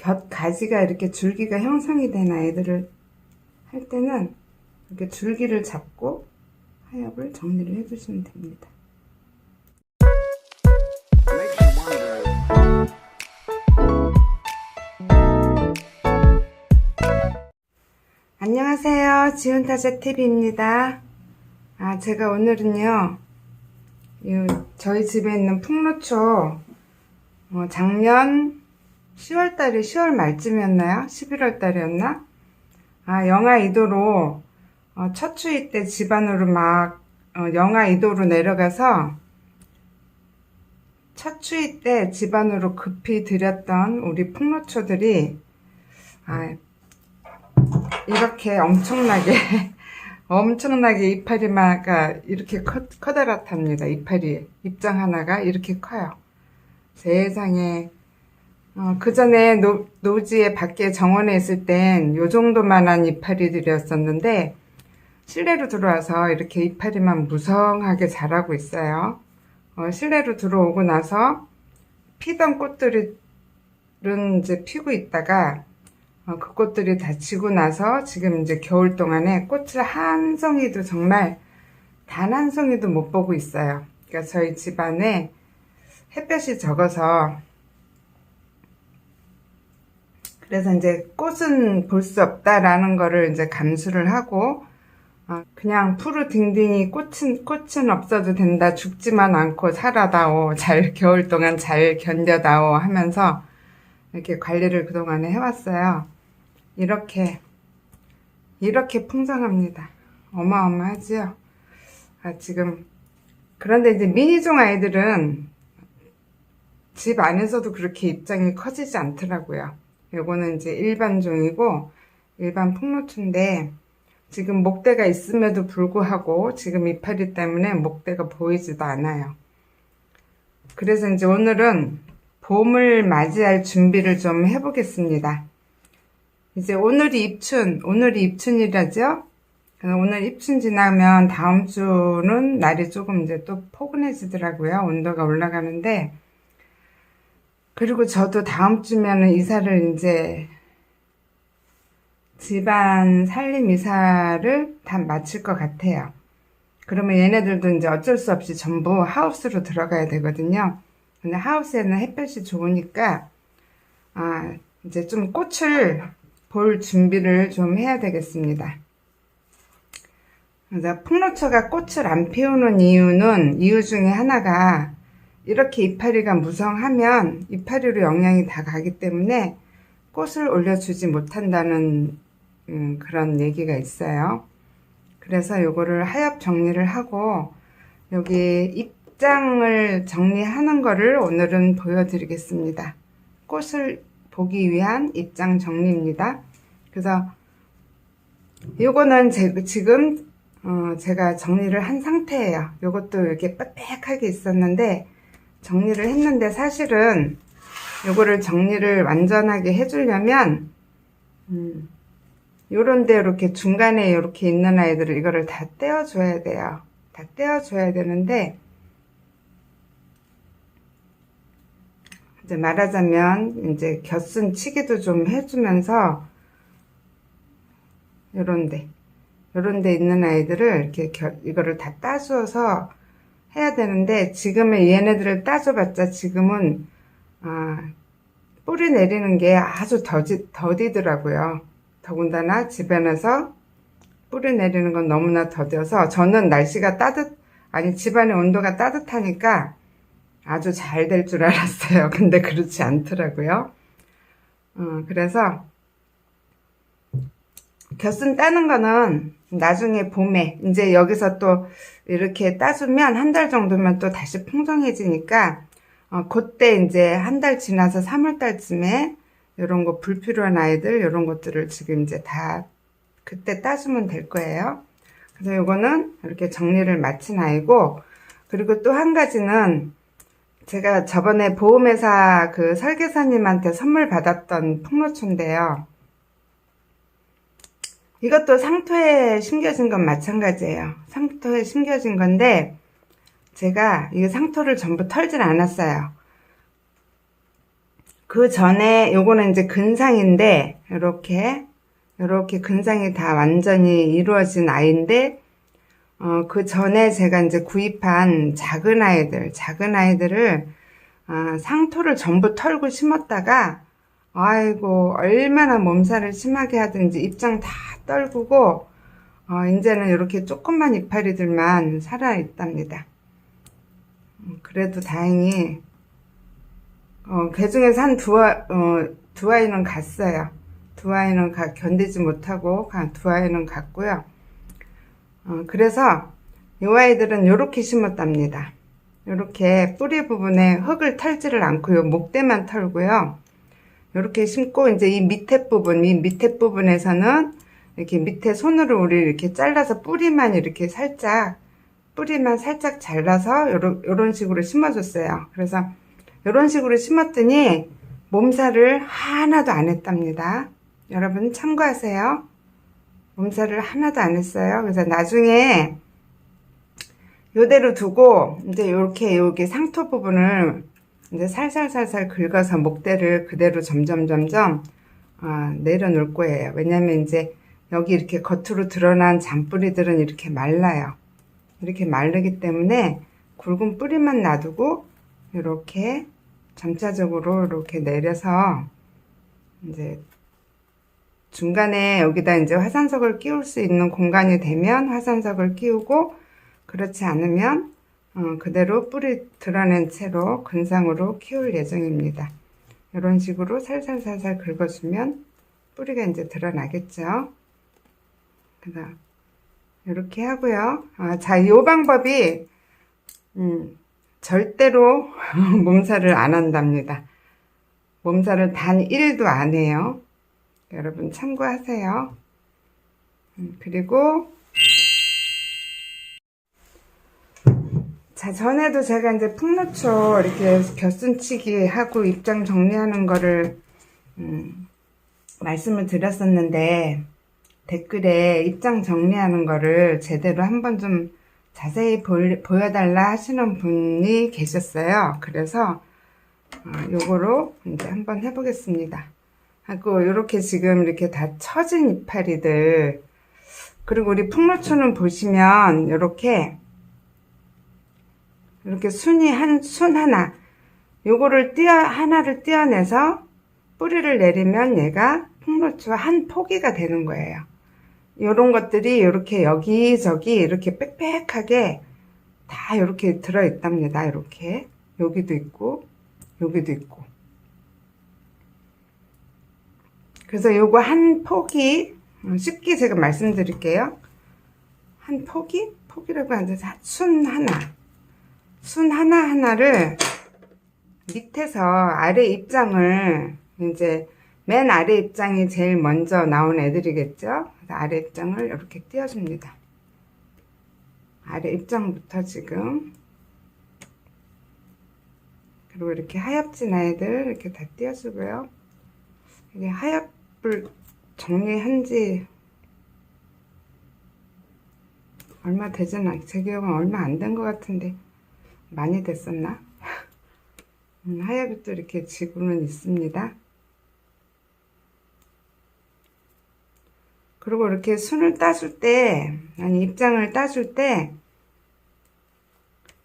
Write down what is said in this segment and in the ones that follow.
곁 가지가 이렇게 줄기가 형성이 된 아이들을 할 때는 이렇게 줄기를 잡고 하엽을 정리를 해주시면 됩니다. 안녕하세요. 지훈타자 TV입니다. 아, 제가 오늘은요, 이 저희 집에 있는 풍로초, 어, 작년 10월달에 10월 말쯤이었나요? 11월달이었나? 아, 영하 2도로, 어, 첫 추위 때 집안으로 막, 어, 영하 2도로 내려가서, 첫 추위 때 집안으로 급히 들였던 우리 풍로초들이, 아, 이렇게 엄청나게 엄청나게 이파리마가 이렇게 커, 커다랗답니다. 이파리 입장 하나가 이렇게 커요. 세상에 어, 그 전에 노, 노지에 밖에 정원에 있을 땐 요 정도만한 이파리들이었었는데 실내로 들어와서 이렇게 이파리만 무성하게 자라고 있어요. 어, 실내로 들어오고 나서 피던 꽃들은 이제 피고 있다가 어, 그 꽃들이 다 지고 나서 지금 이제 겨울 동안에 꽃을 한 송이도 정말 단 한 송이도 못 보고 있어요. 그러니까 저희 집안에 햇볕이 적어서 그래서 이제 꽃은 볼 수 없다라는 거를 이제 감수를 하고 어, 그냥 푸르 딩딩이 꽃은 꽃은 없어도 된다 죽지만 않고 살아다오 잘 겨울 동안 잘 견뎌다오 하면서 이렇게 관리를 그동안에 해왔어요. 이렇게, 이렇게 풍성합니다. 어마어마하지요? 아, 지금, 그런데 이제 미니종 아이들은 집 안에서도 그렇게 입장이 커지지 않더라고요. 요거는 이제 일반 종이고, 일반 풍로초인데, 지금 목대가 있음에도 불구하고, 지금 이파리 때문에 목대가 보이지도 않아요. 그래서 이제 오늘은 봄을 맞이할 준비를 좀 해보겠습니다. 이제 오늘이 입춘, 오늘이 입춘이라죠? 오늘 입춘 지나면 다음 주는 날이 조금 이제 또 포근해지더라고요. 온도가 올라가는데. 그리고 저도 다음 주면은 이사를 이제 집안 살림 이사를 다 마칠 것 같아요. 그러면 얘네들도 이제 어쩔 수 없이 전부 하우스로 들어가야 되거든요. 근데 하우스에는 햇볕이 좋으니까, 아, 이제 좀 꽃을 볼 준비를 좀 해야 되겠습니다. 그래서 풍로초가 꽃을 안 피우는 이유는, 이유 중에 하나가, 이렇게 이파리가 무성하면 이파리로 영양이 다 가기 때문에 꽃을 올려주지 못한다는 음, 그런 얘기가 있어요. 그래서 요거를 하엽 정리를 하고, 여기 입장을 정리하는 거를 오늘은 보여드리겠습니다. 꽃을 보기 위한 입장 정리입니다. 그래서 요거는 제, 지금 어, 제가 정리를 한 상태예요. 요것도 이렇게 빽빽하게 있었는데 정리를 했는데 사실은 요거를 정리를 완전하게 해주려면 음, 요런데 이렇게 중간에 이렇게 있는 아이들을 이거를 다 떼어줘야 돼요. 다 떼어줘야 되는데 이제 말하자면 이제 겨순 치기도 좀 해주면서 요런데 요런데 있는 아이들을 이렇게 겨, 이거를 다 따주어서 해야 되는데 지금은 얘네들을 따줘봤자 지금은 아, 뿌리 내리는 게 아주 더디, 더디더라고요. 더군다나 집안에서 뿌리 내리는 건 너무나 더뎌서 저는 날씨가 따뜻 아니 집안의 온도가 따뜻하니까 아주 잘 될 줄 알았어요. 근데 그렇지 않더라고요. 어, 그래서 겨순 따는 거는 나중에 봄에 이제 여기서 또 이렇게 따주면 한 달 정도면 또 다시 풍성해지니까 어, 그때 이제 한 달 지나서 3월 달쯤에 이런 거 불필요한 아이들 이런 것들을 지금 이제 다 그때 따주면 될 거예요. 그래서 요거는 이렇게 정리를 마친 아이고 그리고 또 한 가지는 제가 저번에 보험회사 그 설계사님한테 선물 받았던 풍로초인데요. 이것도 상토에 심겨진 건 마찬가지예요. 상토에 심겨진 건데 제가 이 상토를 전부 털질 않았어요. 그 전에 요거는 이제 근상인데 이렇게 이렇게 근상이 다 완전히 이루어진 아이인데 어, 그 전에 제가 이제 구입한 작은 아이들 작은 아이들을 아, 상토를 전부 털고 심었다가 아이고 얼마나 몸살을 심하게 하든지 입장 다 떨구고 어, 이제는 이렇게 조그만 이파리들만 살아 있답니다. 음, 그래도 다행히 어, 그 중에서 한 두, 아- 어, 두 아이는 갔어요. 두 아이는 가, 견디지 못하고 가- 두 아이는 갔고요. 어, 그래서 이 아이들은 이렇게 심었답니다. 이렇게 뿌리 부분에 흙을 털지를 않고요. 목대만 털고요. 이렇게 심고 이제 이 밑에 부분, 이 밑에 부분에서는 이렇게 밑에 손으로 우리 이렇게 잘라서 뿌리만 이렇게 살짝 뿌리만 살짝 잘라서 요런, 요런 식으로 심어줬어요. 그래서 요런 식으로 심었더니 몸살을 하나도 안 했답니다. 여러분 참고하세요. 몸살을 하나도 안 했어요. 그래서 나중에 요대로 두고 이제 이렇게 여기 상토 부분을 이제 살살살살 긁어서 목대를 그대로 점점 점점 아, 내려놓을 거예요. 왜냐면 이제 여기 이렇게 겉으로 드러난 잔뿌리들은 이렇게 말라요. 이렇게 마르기 때문에 굵은 뿌리만 놔두고 이렇게 점차적으로 이렇게 내려서 이제 중간에 여기다 이제 화산석을 끼울 수 있는 공간이 되면 화산석을 끼우고 그렇지 않으면 어, 그대로 뿌리 드러낸 채로 근상으로 키울 예정입니다. 이런 식으로 살살살살 긁어주면 뿌리가 이제 드러나겠죠. 그다음 이렇게 하고요. 아, 자, 이 방법이 음, 절대로 몸살을 안 한답니다. 몸살을 단 1도 안 해요. 여러분 참고하세요. 음, 그리고 자, 전에도 제가 이제 풍노초 이렇게 곁순치기 하고 입장 정리하는 거를, 음, 말씀을 드렸었는데, 댓글에 입장 정리하는 거를 제대로 한번 좀 자세히 볼- 보여달라 하시는 분이 계셨어요. 그래서, 어, 요거로 이제 한번 해보겠습니다. 하고, 요렇게 지금 이렇게 다 처진 이파리들, 그리고 우리 풍노초는 보시면, 요렇게, 이렇게 순이 한, 순 하나. 요거를 띄어, 하나를 띄어내서 뿌리를 내리면 얘가 풍로추 한 포기가 되는 거예요. 요런 것들이 이렇게 여기저기 이렇게 빽빽하게 다 이렇게 들어있답니다. 이렇게. 여기도 있고, 여기도 있고. 그래서 요거 한 포기, 어, 쉽게 제가 말씀드릴게요. 한 포기? 포기라고 하는데 순 하나. 순 하나하나를 밑에서 아래 입장을 이제 맨 아래 입장이 제일 먼저 나온 애들이겠죠? 아래 입장을 이렇게 띄워줍니다. 아래 입장부터 지금 그리고 이렇게 하엽진 아이들 이렇게 다 띄워주고요. 이게 하엽을 정리한 지 얼마 되진 않, 제 기억은 얼마 안 된 것 같은데 많이 됐었나? 음, 하얗게 또 이렇게 지구는 있습니다. 그리고 이렇게 순을 따줄 때, 아니, 입장을 따줄 때,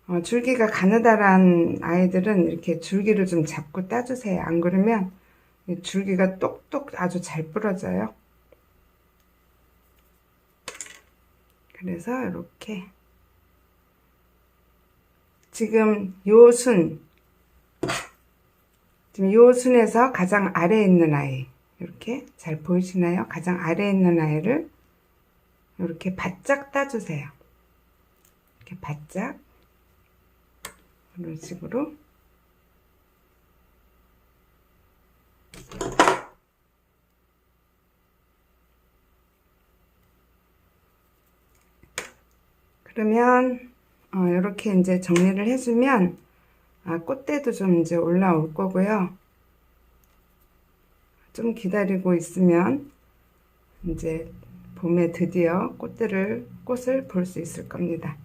어, 줄기가 가느다란 아이들은 이렇게 줄기를 좀 잡고 따주세요. 안 그러면 이 줄기가 똑똑 아주 잘 부러져요. 그래서 이렇게 지금 요 순, 지금 요 순에서 가장 아래에 있는 아이, 이렇게 잘 보이시나요? 가장 아래에 있는 아이를 이렇게 바짝 따주세요. 이렇게 바짝. 이런 식으로. 그러면 어, 이렇게 이제 정리를 해주면 아, 꽃대도 좀 이제 올라올 거고요. 좀 기다리고 있으면 이제 봄에 드디어 꽃들을 꽃을 볼 수 있을 겁니다.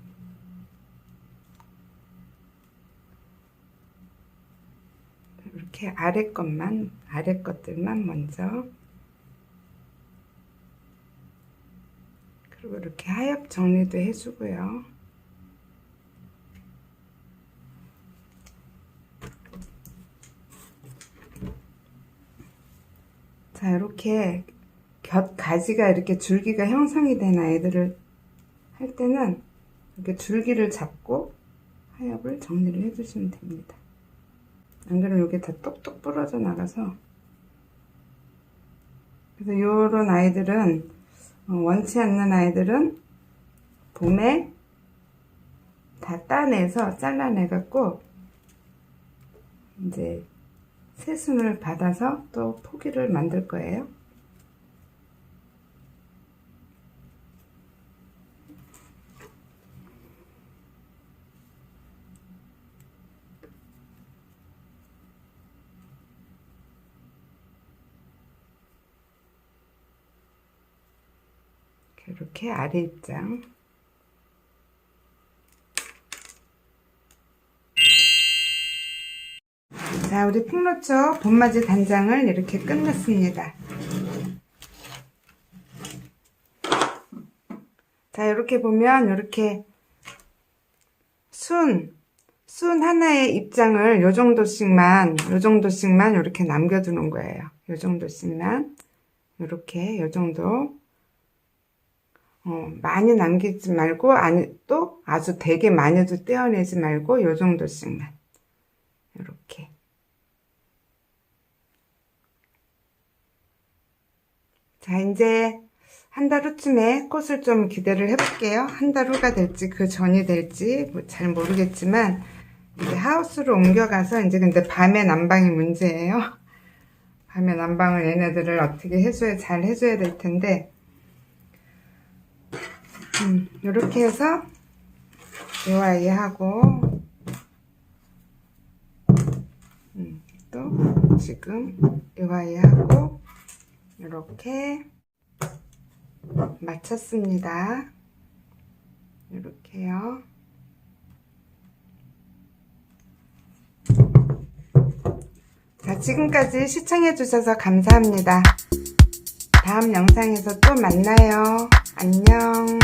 이렇게 아래 것만, 아래 것들만 먼저. 그리고 이렇게 하엽 정리도 해주고요. 자, 이렇게 곁 가지가 이렇게 줄기가 형성이 된 아이들을 할 때는 이렇게 줄기를 잡고 하엽을 정리를 해주시면 됩니다. 안 그러면 이게 다 똑똑 부러져 나가서 그래서 이런 아이들은 어, 원치 않는 아이들은 봄에 다 따내서 잘라내갖고 이제 새순을 받아서 또 포기를 만들 거예요. 이렇게 아래 입장 자 우리 풍로초 봄맞이 단장을 이렇게 끝냈습니다. 자 이렇게 보면 이렇게 순, 순 하나의 입장을 요 정도씩만 요 정도씩만 이렇게 남겨두는 거예요. 요 정도씩만 이렇게 요 정도. 어, 많이 남기지 말고 아니 또 아주 되게 많이도 떼어내지 말고 요 정도씩만 이렇게 자 이제 한 달 후쯤에 꽃을 좀 기대를 해볼게요. 한 달 후가 될지 그 전이 될지 뭐잘 모르겠지만 이제 하우스로 옮겨가서 이제 근데 밤에 난방이 문제예요. 밤에 난방을 얘네들을 어떻게 해줘야 잘 해줘야 될 텐데. 음, 이렇게 해서 이 아이 하고 음, 또 지금 이 아이 하고 이렇게 마쳤습니다. 이렇게요. 자, 지금까지 시청해주셔서 감사합니다. 다음 영상에서 또 만나요. 안녕.